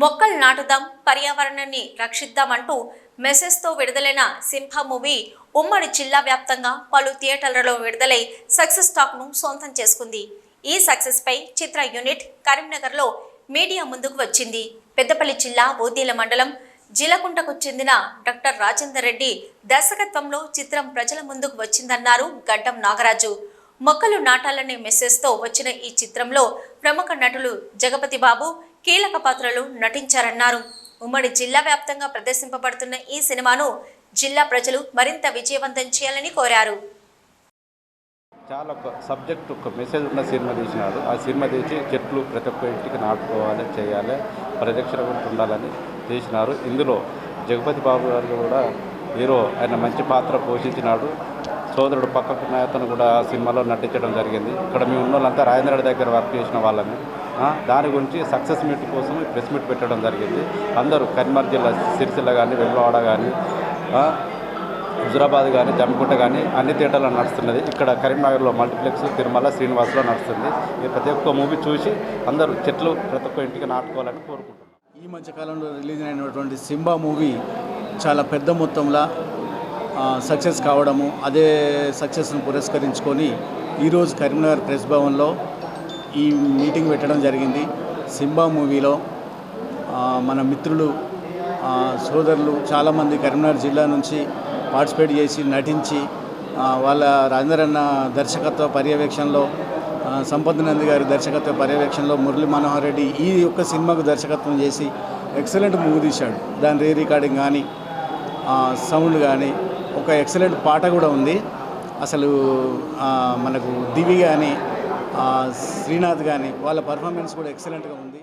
మొక్కలు నాటుదాం పర్యావరణాన్ని రక్షిద్దామంటూ మెసెస్తో విడుదలైన సింహ మూవీ ఉమ్మడి జిల్లా వ్యాప్తంగా పలు థియేటర్లలో విడుదలై సక్సెస్ టాక్ను సొంతం చేసుకుంది. ఈ సక్సెస్పై చిత్ర యూనిట్ కరీంనగర్లో మీడియా ముందుకు వచ్చింది. పెద్దపల్లి జిల్లా ఓదీల మండలం జిలకుంటకు చెందిన డాక్టర్ రాజేందర్ రెడ్డి దర్శకత్వంలో చిత్రం ప్రజల ముందుకు వచ్చిందన్నారు గడ్డం నాగరాజు. మొక్కలు నాటాలనే మెసేజ్తో వచ్చిన ఈ చిత్రంలో ప్రముఖ నటులు జగపతి బాబు కీలక పాత్రలు నటించారన్నారు. ఉమ్మడి జిల్లా వ్యాప్తంగా ప్రదర్శింపబడుతున్న ఈ సినిమాను జిల్లా ప్రజలు మరింత విజయవంతం చేయాలని కోరారు. చాలా ఒక సబ్జెక్ట్ ఒక మెసేజ్ ఉన్న సినిమా తీసినారు. ఆ సినిమా తీసి చెట్లు ప్రతి ఒక్క ఇంటికి నాటుకోవాలి చేయాలి పరిరక్షణ కూడా ఉండాలని తీసినారు. ఇందులో జగపతి బాబు గారు కూడా హీరో ఆయన మంచి పాత్ర పోషించినాడు. సోదరుడు పక్కకున్న అతను కూడా ఆ సినిమాలో నటించడం జరిగింది. ఇక్కడ మేము ఉన్న వాళ్ళంతా రాజేంద్ర దగ్గర వర్క్ చేసిన వాళ్ళని దాని గురించి సక్సెస్ మీట్ కోసం ప్రెస్ మీట్ పెట్టడం జరిగింది. అందరూ కరీంనగర్ జిల్లా సిరిసిల్ల కానీ వెల్లవాడ కానీ హుజురాబాద్ కానీ జమ్మికుంట కానీ అన్ని థియేటర్లో నడుస్తున్నది. ఇక్కడ కరీంనగర్లో మల్టీప్లెక్స్ తిరుమల శ్రీనివాస్లో నడుస్తుంది. ఈ ప్రతి ఒక్క మూవీ చూసి అందరూ చెట్లు ప్రతి ఒక్క ఇంటికి నాటుకోవాలని కోరుకుంటున్నాను ఈ మధ్యకాలంలో రిలీజ్ అయినటువంటి సింబా మూవీ చాలా పెద్ద మొత్తంలో సక్సెస్ కావడము అదే సక్సెస్ను పురస్కరించుకొని ఈరోజు కరీంనగర్ ప్రెస్ భవన్లో ఈ మీటింగ్ పెట్టడం జరిగింది. సింబా మూవీలో మన మిత్రులు సోదరులు చాలామంది కరీంనగర్ జిల్లా నుంచి పార్టిసిపేట్ చేసి నటించి వాళ్ళ రాజేంద్రన్న దర్శకత్వ పర్యవేక్షణలో సంపత్ నంది గారి దర్శకత్వ పర్యవేక్షణలో మురళీ మనోహర్ రెడ్డి ఈ యొక్క సినిమాకు దర్శకత్వం చేసి ఎక్సలెంట్ మూవీ తీశాడు. దాని రీ రికార్డింగ్ కానీ సౌండ్ కానీ ఒక ఎక్సలెంట్ పాట కూడా ఉంది. అసలు మనకు దివి కానీ శ్రీనాథ్ కానీ వాళ్ళ పర్ఫార్మెన్స్ కూడా ఎక్సలెంట్గా ఉంది.